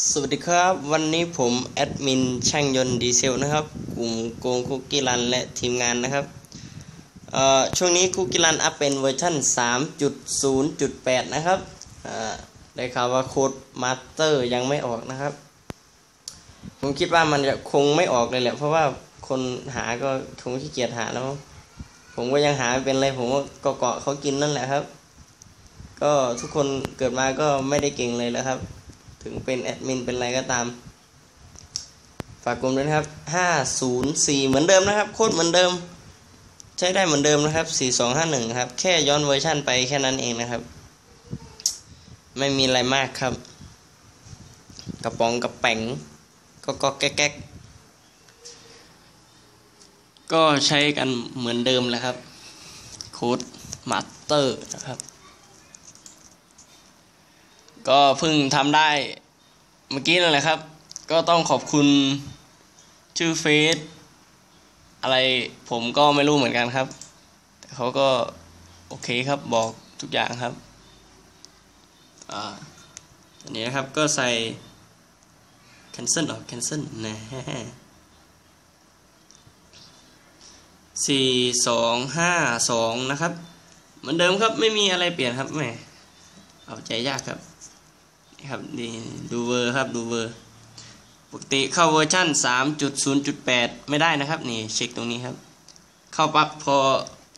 สวัสดีครับ วันนี้ผมแอดมินช่างยนต์ดีเซลนะครับ กลุ่มโกงคุกกี้รันและทีมงานนะครับช่วงนี้คุกกี้รันอัพเป็นเวอร์ชัน3.0.8 นะครับได้ข่าวว่าโค้ดมาสเตอร์ยังไม่ออกนะครับ ผมคิดว่ามันจะคงไม่ออกเลยแหละ เพราะว่าคนหาก็คงขี้เกียจหาแล้ว ผมก็ยังหาไม่เป็นเลย ผมก็เกาะเขากินนั่นแหละครับ ก็ทุกคนเกิดมาก็ไม่ได้เก่งเลยแล้วครับ ถึงเป็นแอดมินเป็นอะไรก็ตาม ฝากกลุ่มด้วยนะครับ 504 เหมือนเดิมนะครับ โค้ดเหมือนเดิม ใช้ได้เหมือนเดิมนะครับ 4251 ครับ แค่ย้อนเวอร์ชั่นไปแค่นั้นเองนะครับ ไม่มีอะไรมากครับ กระป๋องกระแป๋งก็ก็แก๊กแก๊ก็ใช้กันเหมือนเดิมแหละครับ โค้ดมาสเตอร์นะครับ ก็เพิ่งทำได้ เมื่อกี้นั่นแหละครับ ก็ต้องขอบคุณชื่อเฟซอะไรผมก็ไม่รู้เหมือนกันครับ แต่เขาก็โอเคครับบอกทุกอย่างครับอ่าอันนี้นะครับก็ใส่ cancel ออก cancel นะฮะสี่สองห้าสองนะครับ เหมือนเดิมครับไม่มีอะไรเปลี่ยนครับแหมเอาใจยากครับ ครับนี่ดูเวอร์ครับดูเวอร์ปกติเข้าเวอร์ชัน3.0.8 ไม่ได้นะครับ นี่เช็คตรงนี้ครับ เข้าปั๊บพอ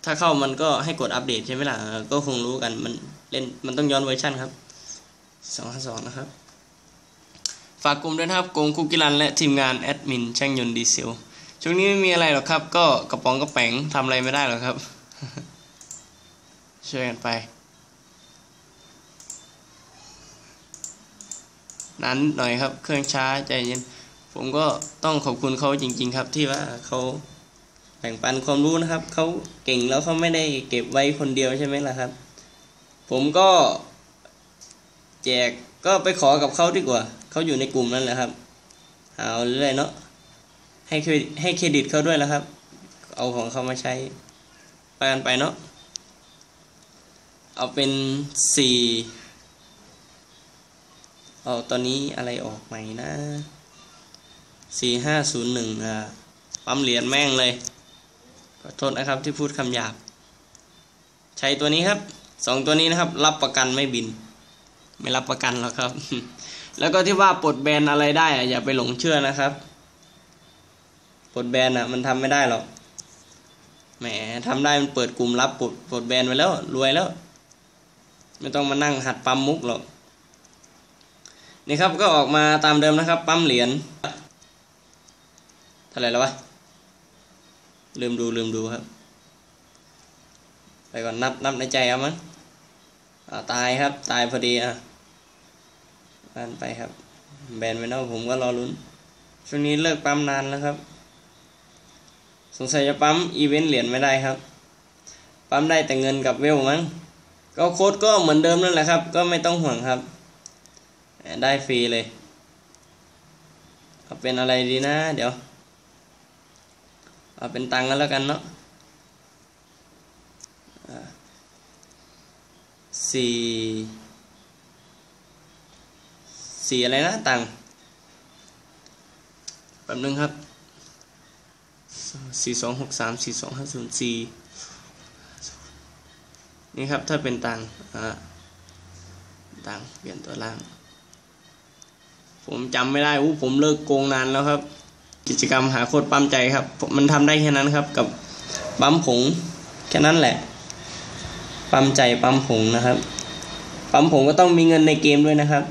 ถ้าเข้ามันก็ให้กดอัปเดตใช่ไหมล่ะ ก็คงรู้กันมันเล่นมันต้องย้อนเวอร์ชันครับ252นะครับ ฝากกลุ่มด้วยนะครับโกงคุกกิลันและทีมงานแอดมินช่างยนต์ดีเซลช่วงนี้ไม่มีอะไรหรอกครับ ก็กระป๋องกระแป๋งทำอะไรไม่ได้หรอกครับ ช่วยกันไป นั้นหน่อยครับ เครื่องช้าใจเย็นผมก็ต้องขอบคุณเขาจริง ๆ ครับ ที่ว่าเขาแบ่งปันความรู้นะครับเขาเก่งแล้วเขาไม่ได้เก็บไว้คนเดียวใช่ไหมล่ะครับ ผมก็แจกก็ไปขอกับเขาดีกว่าเขาอยู่ในกลุ่มนั่นแหละครับเอาเรื่อยเนาะให้เครดิตให้เครดิตเขาด้วยแล้วครับ เอาของเขามาใช้ไปกันไปเนาะเอาเป็นสี่ เอาตอนนี้อะไรออกใหม่นะสี่ห้าศูนย์หนึ่งอะปั๊มเหรียญแม่งเลยขอโทษนะครับที่พูดคำหยาบ ใช้ตัวนี้ครับสองตัวนี้นะครับ รับประกันไม่บิน ไม่รับประกันหรอกครับ แล้วก็ที่ว่าปลดแบนอะไรได้อะอย่าไปหลงเชื่อนะครับปลดแบนอะมันทำไม่ได้หรอกแหมทำได้มันเปิดกลุ่มรับปลดปลดแบนไปแล้ว รวยแล้ว ไม่ต้องมานั่งหัดปั๊มมุกหรอก นี่ครับก็ออกมาตามเดิมนะครับ ปั๊มเหรียญเท่าไหร่แล้ววะลืมดูลืมดูครับ ไปก่อนนับนับในใจเอามั้งตายครับตายพอดีอะบานไปครับ แบนไปแล้วผมก็รอลุ้น ช่วงนี้เลิกปั๊มนานแล้วครับ สงสัยจะปั๊มอีเวนต์เหรียญไม่ได้ครับ ปั๊มได้แต่เงินกับเวลมั้งก็โค้ดก็เหมือนเดิมนั่นแหละครับ ก็ไม่ต้องห่วงครับ ได้ฟรีเลยเอาเป็นอะไรดีนะ เดี๋ยว เอาเป็นตังค์กันแล้วกันเนาะสี่สี่อะไรนะตังค์แป๊บนึงครับสี่สองหกสามสี่สองห้าศูนย์สี่นี่ครับถ้าเป็นตังค์อ่าตังค์เปลี่ยนตัวล่าง ผมจำไม่ได้อู้ผมเลิกโกงนานแล้วครับ กิจกรรมหาโคตรปั๊มใจครับ มันทำได้แค่นั้นครับ กับปั๊มผงแค่นั้นแหละ ปั๊มใจปั๊มผงนะครับ ปั๊มผงก็ต้องมีเงินในเกมด้วยนะครับ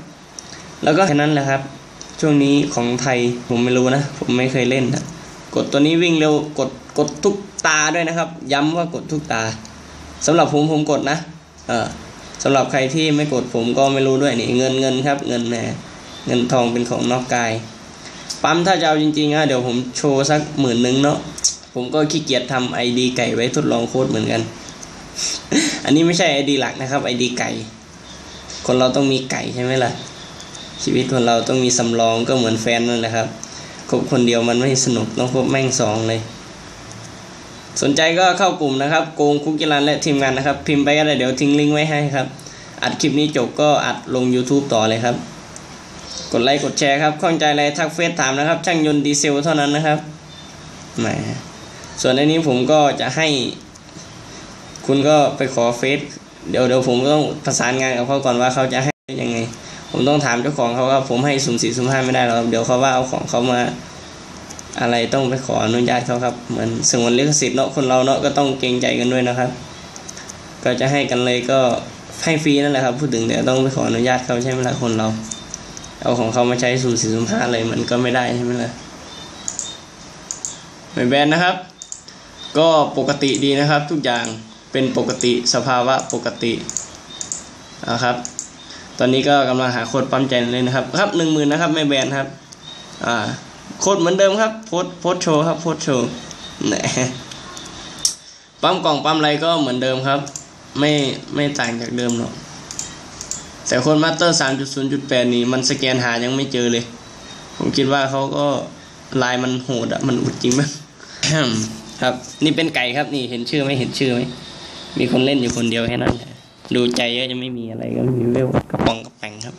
แล้วก็แค่นั้นแหละครับ ช่วงนี้ของไทยผมไม่รู้นะ ผมไม่เคยเล่นนะกดตัวนี้วิ่งเร็วกดกดทุกตาด้วยนะครับ ย้ำว่ากดทุกตาสำหรับผมผมกดนะ เออสำหรับใครที่ไม่กดผมก็ไม่รู้ด้วยนี่เงินเงินครับ เงินแหน เงินทองเป็นของนอกกาย ปั๊มถ้าจะเอาจริงๆอะเดี๋ยวผมโชว์สักหมื่นนึงเนาะผมก็ขี้เกียจทำไอดีไก่ไว้ทดลองโค้ดเหมือนกัน อันนี้ไม่ใช่ไอดีหลักนะครับไอดีไก่ คนเราต้องมีไก่ใช่ไหมล่ะ ชีวิตคนเราต้องมีสำรองก็เหมือนแฟนนั่นแหละครับคบคนเดียวมันไม่สนุกต้องคบแม่งสองเลย สนใจก็เข้ากลุ่มนะครับโกงคุกกิลันและทีมงานนะครับ พิมพ์ไปก็ได้เดี๋ยวทิ้งลิงก์ไว้ให้ครับ อัดคลิปนี้จบก็อัดลง YouTube ต่อเลยครับ กดไลค์กดแชร์ครับข้องใจอะไรทักเฟซถามนะครับ ช่างยนต์ดีเซลเท่านั้นนะครับแหมส่วนอันนี้ผมก็จะให้ คุณก็ไปขอเฟซเดี๋ยวเดี๋ยวผมต้องประสานงานกับเขาก่อนว่าเขาจะให้ยังไง ผมต้องถามเจ้าของเขาว่าผมให้สุ่มสี่สุ่มห้าไม่ได้หรอกเดี๋ยวเขาว่าเอาของเขามา อะไรต้องไปขออนุญาตเขาครับเหมือนสงวนลิขสิทธิ์เนาะคนเราเนาะก็ต้องเกรงใจกันด้วยนะครับ ก็จะให้กันเลยก็ให้ฟรีนั่นแหละครับ พูดถึงเดี๋ยวต้องไปขออนุญาตเขาใช่ไหมล่ะคนเรา เอาของเขามาใช้สุ่มสี่สุ่มห้าเลยมันก็ไม่ได้ใช่ไหมล่ะไม่แบนนะครับ ก็ปกติดีนะครับ ทุกอย่างเป็นปกติสภาวะปกตินะครับ ตอนนี้ก็กำลังหาโค้ดปั๊มใจเลยนะครับ ครับหนึ่งหมื่นนะครับ ไม่แบนครับ อ่าโค้ดเหมือนเดิมครับโพสโพสโชว์ครับโพสโชว์แหนปั๊มกล่องปั๊มอะไรก็เหมือนเดิมครับ ไม่ไม่ต่างจากเดิมหรอก แต่คนมาสเตอร์สามจุดศูนย์จุดแปดนี่มันสแกนหายังไม่เจอเลย ผมคิดว่าเขาก็ลายมันโหดอะมันอุดจริงมั้ยครับ นี่เป็นไก่ครับนี่เห็นชื่อไหมเห็นชื่อไหมมีคนเล่นอยู่คนเดียวแค่นั้นดูใจก็จะไม่มีอะไรก็มีเวลกระป๋องกระแปงครับ